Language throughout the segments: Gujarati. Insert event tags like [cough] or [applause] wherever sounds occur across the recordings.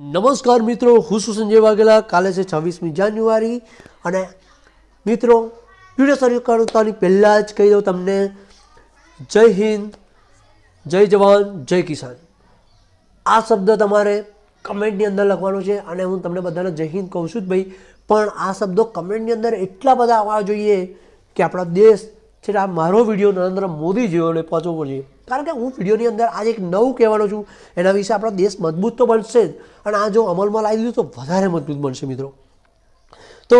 નમસ્કાર મિત્રો, હું છું સંજય વાઘેલા. કાલે છે છવ્વીસમી જાન્યુઆરી અને મિત્રો વીડિયો શરૂ પહેલાં જ કહી દઉં તમને, જય હિન્દ, જય જવાન, જય કિસાન. આ શબ્દ તમારે કમેન્ટની અંદર લખવાનો છે અને હું તમને બધાને જય હિન્દ કહું છું જ ભાઈ. પણ આ શબ્દો કમેન્ટની અંદર એટલા બધા આવવા જોઈએ કે આપણા દેશ છે આ મારો વીડિયો નરેન્દ્ર મોદી જેઓને પહોંચવો જોઈએ. કારણ કે હું વિડીયોની અંદર આજે એક નવું કહેવાનો છું. એના વિશે આપણો દેશ મજબૂત તો બનશે જ. અને આ જો અમલમાં લાવી દીધું તો વધારે મજબૂત બનશે મિત્રો. તો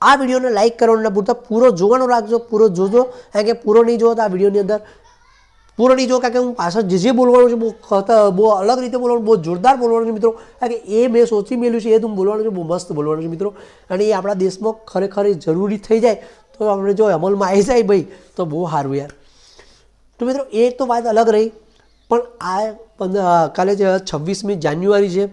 આ વિડીયોને લાઇક કરવાના પૂરતા પૂરો જોવાનો રાખજો, પૂરો જોજો. કારણ કે પૂરો નહીં જોવો તો આ વિડીયોની અંદર પૂરો નહીં જો કારણ કે હું પાછળ જે જે બોલવાનું છે બહુ બહુ અલગ રીતે બોલવાનું, બહુ જોરદાર બોલવાનું છે મિત્રો. કારણ કે એ મેં સોચી મેળ્યું છે, એ તો બોલવાનું છે, બહુ મસ્ત બોલવાનું છે મિત્રો. અને એ આપણા દેશમાં ખરેખર જરૂરી થઈ જાય. તો આપણે જો અમલમાં આવી જાય ભાઈ, તો બહુ સારું યાર. તો મિત્રો એ તો વાત અલગ રહી, પણ આ કાલે જે છવ્વીસમી જાન્યુઆરી છે,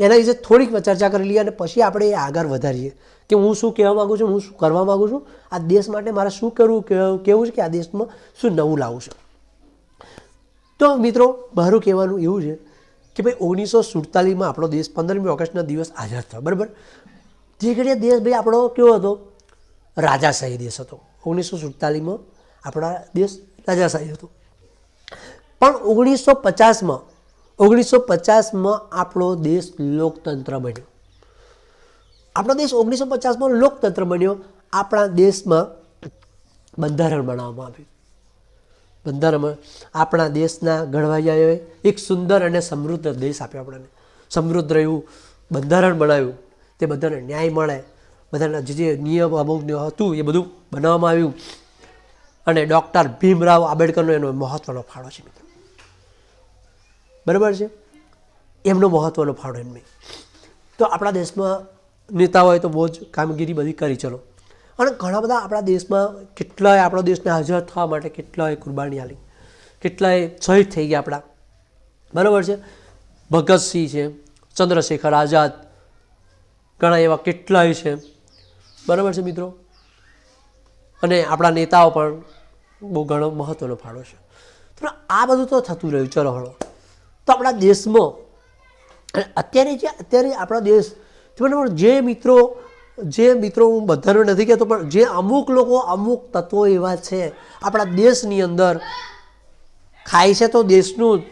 એના વિશે થોડીક ચર્ચા કરી લઈએ અને પછી આપણે એ આગળ વધારીએ. કે હું શું કહેવા માગું છું, હું શું કરવા માગું છું, આ દેશ માટે મારે શું કરવું કેવું છે, કે આ દેશમાં શું નવું લાવવું છે. તો મિત્રો, મારું કહેવાનું એવું છે કે ભાઈ, ઓગણીસો સુડતાલીસમાં આપણો દેશ પંદરમી ઓગસ્ટના દિવસ આઝાદ થયો, બરાબર? જે ઘડીએ દેશ ભાઈ આપણો કેવો હતો? રાજાશાહી દેશ હતો. ઓગણીસો સુડતાલીસમાં આપણા દેશ રાજાશાહી હતો. પણ ઓગણીસો પચાસમાં ઓગણીસો પચાસમાં આપણો દેશ લોકતંત્ર બન્યો. આપણો દેશ ઓગણીસો પચાસમાં લોકતંત્ર બન્યો. આપણા દેશમાં બંધારણ બનાવવામાં આવ્યું. બંધારણમાં આપણા દેશના ઘડવૈયાઓએ એક સુંદર અને સમૃદ્ધ દેશ આપ્યો આપણને. સમૃદ્ધ રહ્યું, બંધારણ બનાવ્યું. તે બધાને ન્યાય મળે. બધાના જે જે નિયમ, અમુક હતું, એ બધું બનાવવામાં આવ્યું. અને ડૉક્ટર ભીમરાવ આંબેડકરનો એનો મહત્ત્વનો ફાળો છે મિત્રો. બરાબર છે? એમનો મહત્ત્વનો ફાળો એમને. તો આપણા દેશમાં નેતાઓએ તો બહુ જ કામગીરી બધી કરી, ચલો. અને ઘણા બધા આપણા દેશમાં કેટલાય, આપણા દેશને હાજર થવા માટે કેટલાય કુરબાની આલી કેટલાય શહીદ થઈ ગયા આપણા. બરાબર છે? ભગતસિંહ છે, ચંદ્રશેખર આઝાદ, ઘણા એવા કેટલાય છે. બરાબર છે મિત્રો? અને આપણા નેતાઓ પણ બહુ ઘણો મહત્ત્વનો ફાળો છે. તો આ બધું તો થતું રહ્યું. ચલો હળો. તો આપણા દેશમાં અત્યારે જે, અત્યારે આપણા દેશ જે મિત્રો જે મિત્રો હું બધાનો નથી કહેતો, પણ જે અમુક લોકો અમુક તત્વો એવા છે, આપણા દેશની અંદર ખાય છે તો દેશનું જ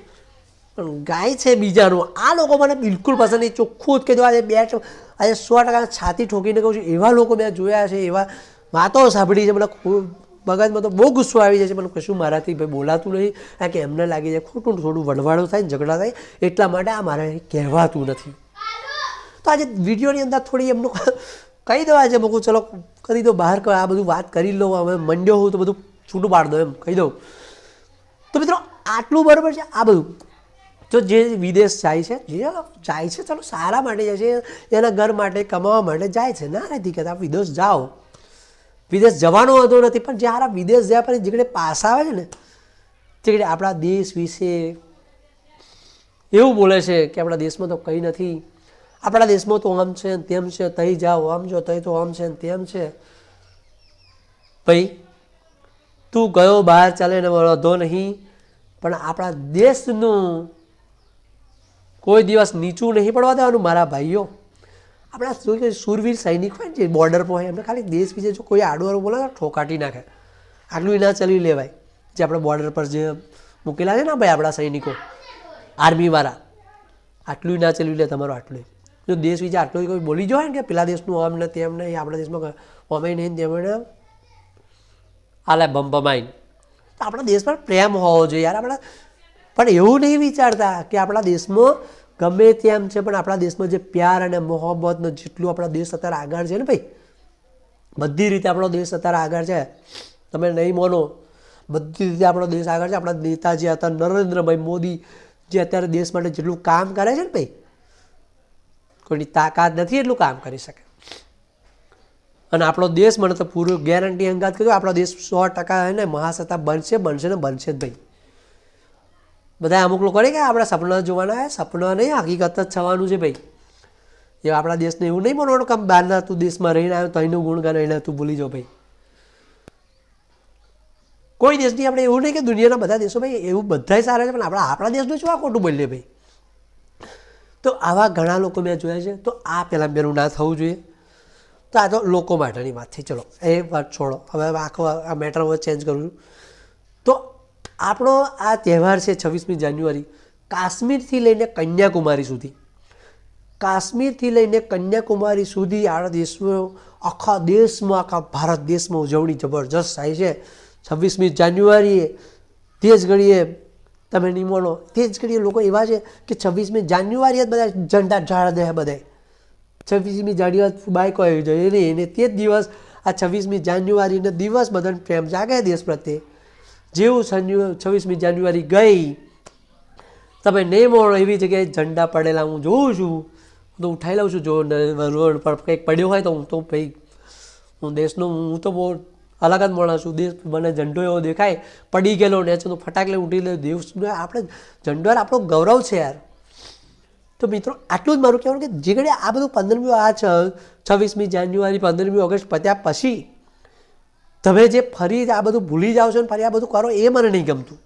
પણ ગાય છે બીજાનું. આ લોકો મને બિલકુલ પસંદ નહીં. ચોખ્ખું જ કીધું. આજે બે આજે સો ટકા છાતી ઠોકીને કહું છું. એવા લોકો મેં જોયા છે, એવા વાતો સાંભળી છે. મને ખૂબ મગજમાં તો બહુ ગુસ્સો આવી જાય છે. મને કશું મારાથી ભાઈ બોલાતું નહીં. કારણ કે એમને લાગી જાય ખોટું થોડું વણવાડો થાય ને ઝઘડા થાય. એટલા માટે આ મારે કહેવાતું નથી. તો આજે વિડીયોની અંદર થોડી એમનું [laughs] કહી દો આજે મૂકું, ચલો, કરી દો બહાર. આ બધું વાત કરી લો હવે મંડ્યો હું તો બધું છૂટું પાડ દો એમ. કહી દઉં. તો મિત્રો, આટલું બરાબર છે. આ બધું તો જે વિદેશ જાય છે, જે જાય છે, ચાલો સારા માટે જાય છે, એના ઘર માટે, કમાવા માટે જાય છે. ના નથી કહેતા, વિદેશ જાઓ. વિદેશ જવાનો હતો નથી, પણ જ્યારે વિદેશ જ્યાં, પછી જેકડે પાસ આવે છે ને તે આપણા દેશ વિશે એવું બોલે છે કે આપણા દેશમાં તો કંઈ નથી. આપણા દેશમાં તો આમ છે ને તેમ છે, તઈ જાઓ, આમ જો, તઈ તો આમ છે ને તેમ છે. ભાઈ, તું ગયો, બહાર ચાલે ને વધો નહીં, પણ આપણા દેશનું કોઈ દિવસ નીચું નહીં પડવા દેવાનું, મારા ભાઈઓ. આપણા શું કે શૂરવીર સૈનિક હોય ને જે બોર્ડર પર હોય, એમને ખાલી દેશ વિશે જો કોઈ આડું બોલે તો ઠોકાટી નાખે. આટલું ના ચલી લેવાય. જે આપણે બોર્ડર પર જે મૂકેલા છે ને ભાઈ આપણા સૈનિકો, આર્મીવાળા. આટલું ના ચલવી લે, તમારું આટલું. જો દેશ વિશે આટલું કોઈ બોલી જાય ને કે પેલા દેશનું આમ ને તેમ ને આપણા દેશમાં અમે નહીં તેમ ને આલે બંબમાઈન તો આપણા દેશ પર પ્રેમ હોવો જોઈએ યાર, આપણા પણ એવું નહીં વિચારતા કે આપણા દેશમાં ગમે તેમ છે, પણ આપણા દેશમાં જે પ્યાર અને મોહબ્બતનો જેટલું આપણા દેશ અત્યારે આગળ છે ને ભાઈ, બધી રીતે આપણો દેશ અત્યારે આગળ છે. તમે નહીં માનો, બધી રીતે આપણો દેશ આગળ છે. આપણા નેતાજી હતા, નરેન્દ્રભાઈ મોદી જે અત્યારે દેશ માટે જેટલું કામ કરે છે ને ભાઈ, કોઈની તાકાત નથી એટલું કામ કરી શકે. અને આપણો દેશ મને તો પૂરું ગેરંટી અંગાત કીધું આપણો દેશ સો ટકા ને મહાસત્તા બનશે બનશે ને બનશે જ ભાઈ. બધા અમુક લોકો નહીં કે આપણા સપના જોવાના સપના નહીં, હકીકત જ થવાનું છે ભાઈ. એ આપણા દેશને એવું નહીં બનવાનું કે બહારના તું દેશમાં રહીને આવ્યો તો અહીંનું ગુણગાન એને તું ભૂલી જાઓ ભાઈ. કોઈ દેશની આપણે એવું નહીં કે દુનિયાના બધા દેશો ભાઈ, એવું બધાય સારા છે, પણ આપણા આપણા દેશનું શું આ ખોટું બોલીએ ભાઈ? તો આવા ઘણા લોકો મેં જોયા છે, તો આ પહેલાં પેલું ના થવું જોઈએ. તો આ તો લોકો માટેની વાત થઈ ચલો, એ વાત છોડો. હવે આખો આ મેટર હવે ચેન્જ કરું છું. તો આપણો આ તહેવાર છે છવ્વીસમી જાન્યુઆરી, કાશ્મીરથી લઈને કન્યાકુમારી સુધી. કાશ્મીરથી લઈને કન્યાકુમારી સુધી આ દેશમાં, આખા દેશમાં, આખા ભારત દેશમાં ઉજવણી જબરજસ્ત થાય છે. છવ્વીસમી જાન્યુઆરીએ તે જ ઘડીએ, તમે નહીં માનો તે જ ઘડીએ લોકો એવા છે કે છવ્વીસમી જાન્યુઆરીએ જ બધા ઝંડા ઝાડ દે બધા છવ્વીસમી જાન્યુઆરી બાઇકો આવી નહીં એને તે જ દિવસ, આ છવ્વીસમી જાન્યુઆરીનો દિવસ બધાને પ્રેમ જાગે દેશ પ્રત્યે. જેવું છવ્વીસમી જાન્યુઆરી ગઈ. તમે નહીં મળો એવી જગ્યાએ ઝંડા પડેલા હું જોઉં છું. હું તો ઉઠાઈ લઉં છું. જો રોડ પર કંઈક પડ્યો હોય તો હું તો ભાઈ, હું દેશનો હું તો બહુ અલગ જ માણસ છું. દેશ મને ઝંડો એવો દેખાય. પડી ગયેલો ને તો ફટાક ઉઠી લે દેશ આપણે ઝંડો આપણો ગૌરવ છે યાર. તો મિત્રો, આટલું જ મારું કહેવાનું કે જે ઘડી આ બધું પંદરમી આ છવ્વીસમી જાન્યુઆરી, પંદરમી ઓગસ્ટ પત્યા પછી તમે જે ફરી આ બધું ભૂલી જાઓ છો ને ફરી આ બધું કરો, એ મને નહીં ગમતું.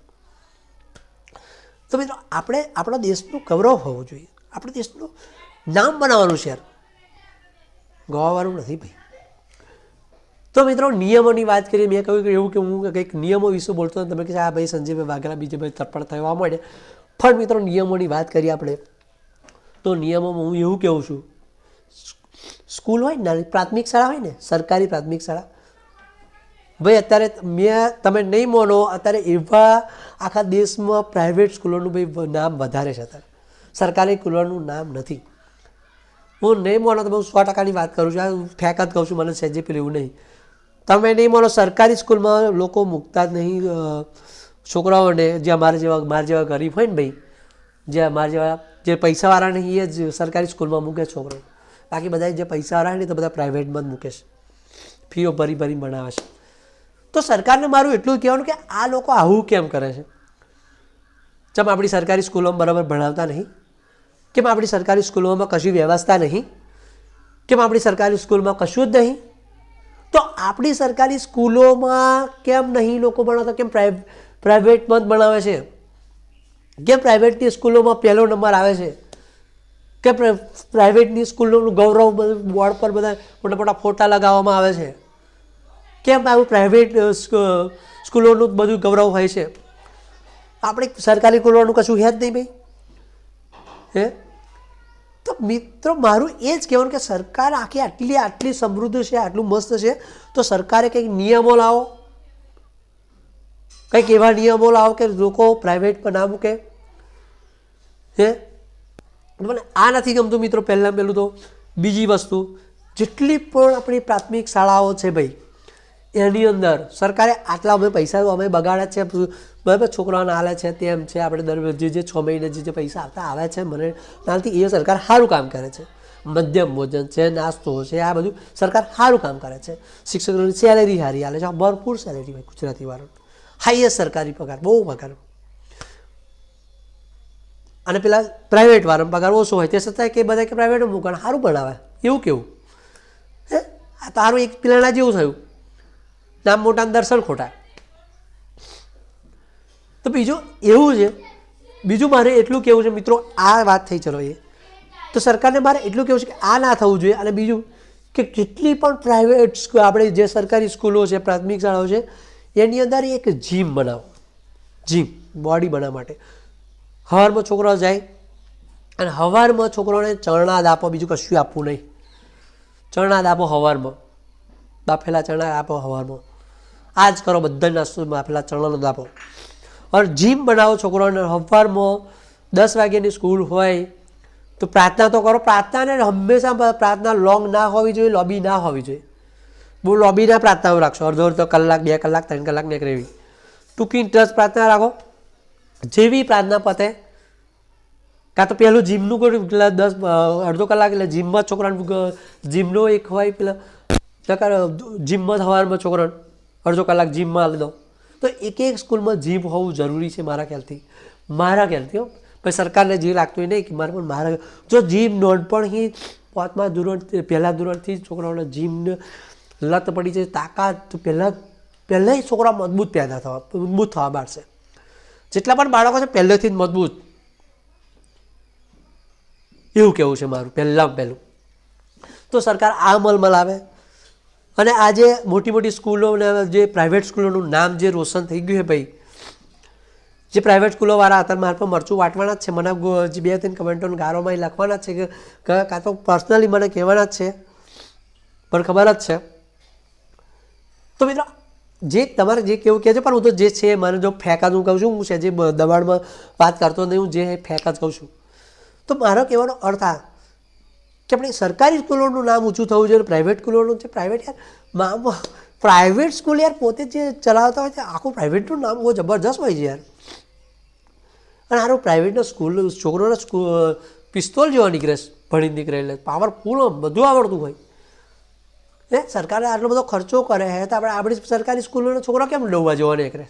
તો મિત્રો, આપણે આપણા દેશનું ગૌરવ હોવું જોઈએ. આપણા દેશનું નામ બનાવવાનું છે ગવાવાનું નથી ભાઈ. તો મિત્રો, નિયમોની વાત કરીએ, મેં કહ્યું કે એવું કે હું કંઈક નિયમો વિશે બોલતો હતો તમે કે આ ભાઈ, સંજયભાઈ વાઘેલા બીજે ભાઈ તરપણ થવા માંડે પણ મિત્રો, નિયમોની વાત કરીએ આપણે, તો નિયમોમાં હું એવું કહું છું. સ્કૂલ હોય ને, પ્રાથમિક શાળા હોય ને, સરકારી પ્રાથમિક શાળા ભાઈ, અત્યારે મેં, તમે નહીં માનો, અત્યારે એવા આખા દેશમાં પ્રાઇવેટ સ્કૂલોનું ભાઈ નામ વધારે છે અત્યારે. સરકારી સ્કૂલોનું નામ નથી. હું નહીં માનો તો હું સો ટકાની વાત કરું છું. હું ફેક જ કહું છું, મને સહેજે પેલું એવું નહીં. તમે નહીં માનો, સરકારી સ્કૂલમાં લોકો મૂકતા જ નહીં છોકરાઓને, જે અમારા જેવા, મારા જેવા ગરીબ હોય ને ભાઈ, જે અમારા જેવા, જે પૈસાવાળા નહીં એ જ સરકારી સ્કૂલમાં મૂકે છોકરો. બાકી બધા જે પૈસાવાળા નહીં તો બધા પ્રાઇવેટમાં જ મૂકે છે. ફીઓ ભરી ભરી ભણાવે છે. તો સરકારને મારું એટલું કહેવાનું કે આ લોકો આવું કેમ કરે છે? ચમ આપણી સરકારી સ્કૂલોમાં બરાબર ભણાવતા નહીં, કેમ આપણી સરકારી સ્કૂલોમાં કશી વ્યવસ્થા નહીં, કેમ આપણી સરકારી સ્કૂલમાં કશું જ નહીં? તો આપણી સરકારી સ્કૂલોમાં કેમ નહીં લોકો ભણાવતા? કેમ પ્રાઇવ, પ્રાઇવેટમાં જ ભણાવે છે? કેમ પ્રાઇવેટની સ્કૂલોમાં પહેલો નંબર આવે છે? કે પ્રા- પ્રાઇવેટની સ્કૂલોનું ગૌરવ બધું બોર્ડ પર બધા મોટા મોટા ફોટા લગાવવામાં આવે છે? કેમ આવું પ્રાઇવેટ સ્કૂલોનું બધું ગૌરવ હોય છે? આપણે સરકારી સ્કૂલોનું કશું હે જ નહીં ભાઈ. હે? તો મિત્રો, મારું એ જ કહેવાનું કે સરકાર આખી આટલી આટલી સમૃદ્ધ છે, આટલું મસ્ત છે, તો સરકારે કંઈક નિયમો લાવો. કંઈક એવા નિયમો લાવો કે લોકો પ્રાઇવેટ પર ના મૂકે. હે? મને આ નથી ગમતું મિત્રો, પહેલાં પહેલું તો. બીજી વસ્તુ, જેટલી પણ આપણી પ્રાથમિક શાળાઓ છે ભાઈ એની અંદર. સરકારે આટલા અમે પૈસા અમે બગાડ્યા છે. બરાબર છોકરાઓને આલે છે, તેમ છે. આપણે દર જે જે છ મહિને જે જે પૈસા આવતા આવે છે, મને નાનથી એ સરકાર સારું કામ કરે છે. મધ્યમ ભોજન છે, નાસ્તો છે, આ બધું સરકાર સારું કામ કરે છે. શિક્ષકોની સેલેરી સારી આલે છે. ભરપૂર સેલેરી હોય ગુજરાતી વાળો હાઈએસ્ટ સરકારી પગાર, બહુ પગાર. અને પેલા પ્રાઇવેટ વાળાનો પગાર ઓછો હોય. તે છતાં કે બધા કે પ્રાઇવેટ મૂકવાનું, સારું ભણાવે. એવું કેવું? હે? આ તારું એક પિલાણા જેવું થયું. નામ મોટા દર્શન ખોટા તો બીજું એવું છે, બીજું મારે એટલું કહેવું છે મિત્રો, આ વાત થઈ, ચલો એ. તો સરકારને મારે એટલું કહેવું છે કે આ ના થવું જોઈએ અને બીજું કે જેટલી પણ પ્રાઇવેટ આપણે જે સરકારી સ્કૂલો છે, પ્રાથમિક શાળાઓ છે, એની અંદર એક જીમ બનાવો. જીમ બોડી બનાવવા માટે. હવારમાં છોકરાઓ જાય અને હવારમાં છોકરાઓને ચરણાદ આપો બીજું કશું આપવું નહીં. ચરણાદ આપો હવારમાં. બાફેલા ચણા આપો સવારમાં આ જ કરો બધા નાસ્તો પેલા ચણાનો દાપો. ઓર જીમ બનાવો છોકરાઓને સવારમાં દસ વાગ્યાની સ્કૂલ હોય તો પ્રાર્થના તો કરો, પ્રાર્થનાને હંમેશા પ્રાર્થના લોંગ ના હોવી જોઈએ લોબી ના હોવી જોઈએ. બહુ લોબીના પ્રાર્થનાઓ રાખશો. અડધો અડધો કલાક, બે કલાક, ત્રણ કલાક ને રહેવી ટૂંકી ઇન્ટરેસ્ટ પ્રાર્થના રાખો. જેવી પ્રાર્થના પતે, કાં તો પહેલું જીમનું કર્યું, પેલા દસ અડધો કલાક એટલે જીમમાં છોકરાનું જીમનો એક હોય, પેલા જીમમાં સવારમાં છોકરાને અડધો કલાક જીમમાં આવી દો તો એક એક સ્કૂલમાં જીમ હોવું જરૂરી છે મારા ખ્યાલથી. મારા ખ્યાલથી હો. પછી સરકારને જે લાગતું નહીં કે મારે પણ મારા જો જીમ નોંધપણથી પાંચમા ધોરણ પહેલાં ધોરણથી જ છોકરાઓને જીમને લત પડી છે, તાકાત તો પહેલાં, પહેલાંય છોકરા મજબૂત પેદા થવા, મજબૂત થવા બાળશે જેટલા પણ બાળકો છે પહેલેથી જ મજબૂત. એવું કહેવું છે મારું? પહેલાં પહેલું. તો સરકાર આ અમલમાં લાવે. અને આજે મોટી મોટી સ્કૂલો અને જે પ્રાઇવેટ સ્કૂલોનું નામ જે રોશન થઈ ગયું છે ભાઈ, જે પ્રાઇવેટ સ્કૂલોવાળા હતા મારા પર મરચું વાટવાના જ છે. મને જે બે ત્રણ કમેન્ટોને ગારોમાં લખવાના છે ક- કાં તો પર્સનલી મને કહેવાના જ છે. પણ ખબર જ છે. તો મિત્રો, જે તમારે જે કેવું કહે છે, પણ હું તો જે છે મને જો ફેંકા જ હું કહું છું. હું છે જે દબાણમાં વાત કરતો નહીં, હું જે ફેંકા જ કહું છું. તો મારો કહેવાનો અર્થ આ કે આપણે સરકારી સ્કૂલોનું નામ ઊંચું થવું જોઈએ પ્રાઇવેટ સ્કૂલોનું છે? પ્રાઇવેટ યાર, મા પ્રાઇવેટ સ્કૂલ યાર પોતે જે ચલાવતા હોય છે, આખું પ્રાઇવેટનું નામ બહુ જબરજસ્ત હોય છે યાર. અને સારું પ્રાઇવેટના સ્કૂલ છોકરોના સ્કૂલ પિસ્તોલ જેવા નીકળે ભણી ભણીને નીકળે એટલે પાવરફુલ બધું આવડતું હોય. હે, સરકારે આટલો બધો ખર્ચો કરે હે તો આપણે આપણી સરકારી સ્કૂલોના છોકરા કેમ ડોબવા જોવા નીકળે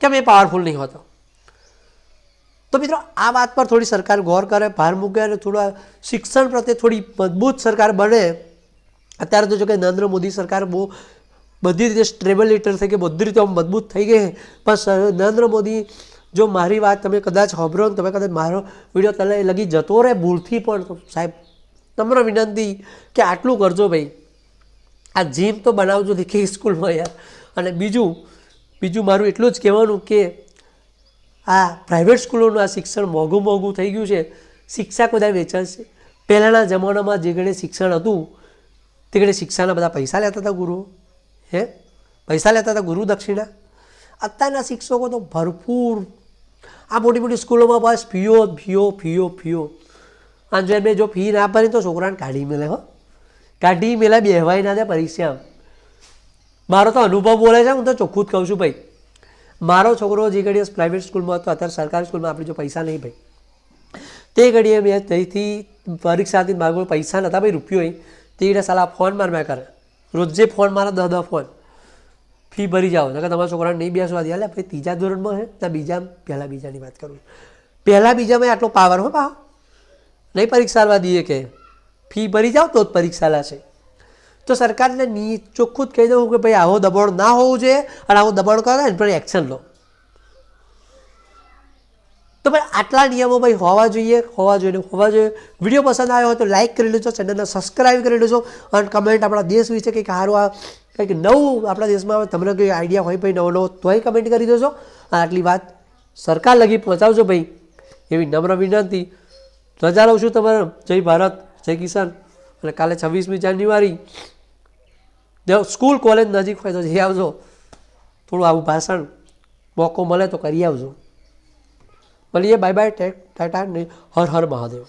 કેમ એ પાવરફુલ નહીં હોતો? તો મિત્રો, આ વાત પર થોડી સરકાર ગૌર કરે, ભાર મૂકે અને થોડા શિક્ષણ પ્રત્યે થોડી મજબૂત સરકાર બને. અત્યારે તો જો કે નરેન્દ્ર મોદી સરકાર બહુ બધી રીતે સ્ટેબિલિટર થઈ ગઈ, બધી રીતે મજબૂત થઈ ગઈ. પણ નરેન્દ્ર મોદી, જો મારી વાત તમે કદાચ ને તમે કદાચ મારો વીડિયો તલે લગી જતો રહે ભૂલથી પણ સાહેબ તમને વિનંતી કે આટલું કરજો ભાઈ. આ જીમ તો બનાવજો દેખી સ્કૂલમાં યાર. અને બીજું બીજું મારું એટલું જ કહેવાનું કે આ પ્રાઇવેટ સ્કૂલોનું આ શિક્ષણ મોંઘું મોંઘું થઈ ગયું છે. શિક્ષા બધા વેચાશે પહેલાંના જમાનામાં જે ઘડે શિક્ષણ હતું, તે ઘડે શિક્ષાના બધા પૈસા લેતા હતા ગુરુઓ. હે? પૈસા લેતા હતા ગુરુ દક્ષિણા. અત્યારના શિક્ષકો તો ભરપૂર. આ મોટી મોટી સ્કૂલોમાં બસ ફીઓ ફીઓ ફીઓ ફીઓ. અને મેં જો ફી ના ભરી તો છોકરાને કાઢી મેલે, હો. કાઢી મેલે, બેહવાય ના દે પરીક્ષા મારો તો અનુભવ બોલે છે, હું તો ચોખ્ખું જ કહું છું ભાઈ. મારો છોકરો જે ઘડીએ પ્રાઇવેટ સ્કૂલમાં હતો, અત્યારે સરકારી સ્કૂલમાં આપણે જો પૈસા નહીં ભાઈ. તે ઘડીએ મેં ત્યાંથી પરીક્ષાથી માગો પૈસા નહોતા ભાઈ, રૂપિયો. તે ઘડીએ સાલા ફોન માર મેં કરે. રોજે ફોન મારા, દહ દહ ફોન. ફી ભરી જાઓ. નકર તમારા છોકરાને નહીં બેસવા દે. એટલે ભાઈ, ત્રીજા ધોરણમાં હે? ના, બીજા, પહેલાં બીજાની વાત કરું. પહેલાં બીજામાં આટલો પાવર હો પા નહીં પરીક્ષા દઈએ કે. ફી ભરી જાઓ તો જ પરીક્ષા લાશે. તો સરકારને ચોખ્ખું જ કહી દઉં કે ભાઈ આવો દબાણ ના હોવું જોઈએ અને આવું દબાણ કરો એની પર એક્શન લો. તો ભાઈ આટલા નિયમો ભાઈ હોવા જોઈએ હોવા જોઈએ હોવા જોઈએ. વીડિયો પસંદ આવ્યો હોય તો લાઇક કરી લેજો ચેનલને સબસ્ક્રાઈબ કરી લેજો અને કમેન્ટ આપણા દેશ વિશે કંઈક સારું આ કંઈક નવું આપણા દેશમાં તમને કંઈ આઈડિયા હોય ભાઈ નવો નવો, તોય કમેન્ટ કરી દેજો. આટલી વાત સરકાર લગી પહોંચાવજો ભાઈ, એવી નમ્ર વિનંતી. રજા લઉં છું તમારે જય ભારત, જય કિસાન. અને કાલે છવ્વીસમી જાન્યુઆરી દેવ સ્કૂલ, કોલેજ નજીક હોય તો જઈ આવજો. થોડું આવું ભાષણ મોકો મળે તો કરી આવજો. મળીએ. Bye bye take tata Har Har Mahadev.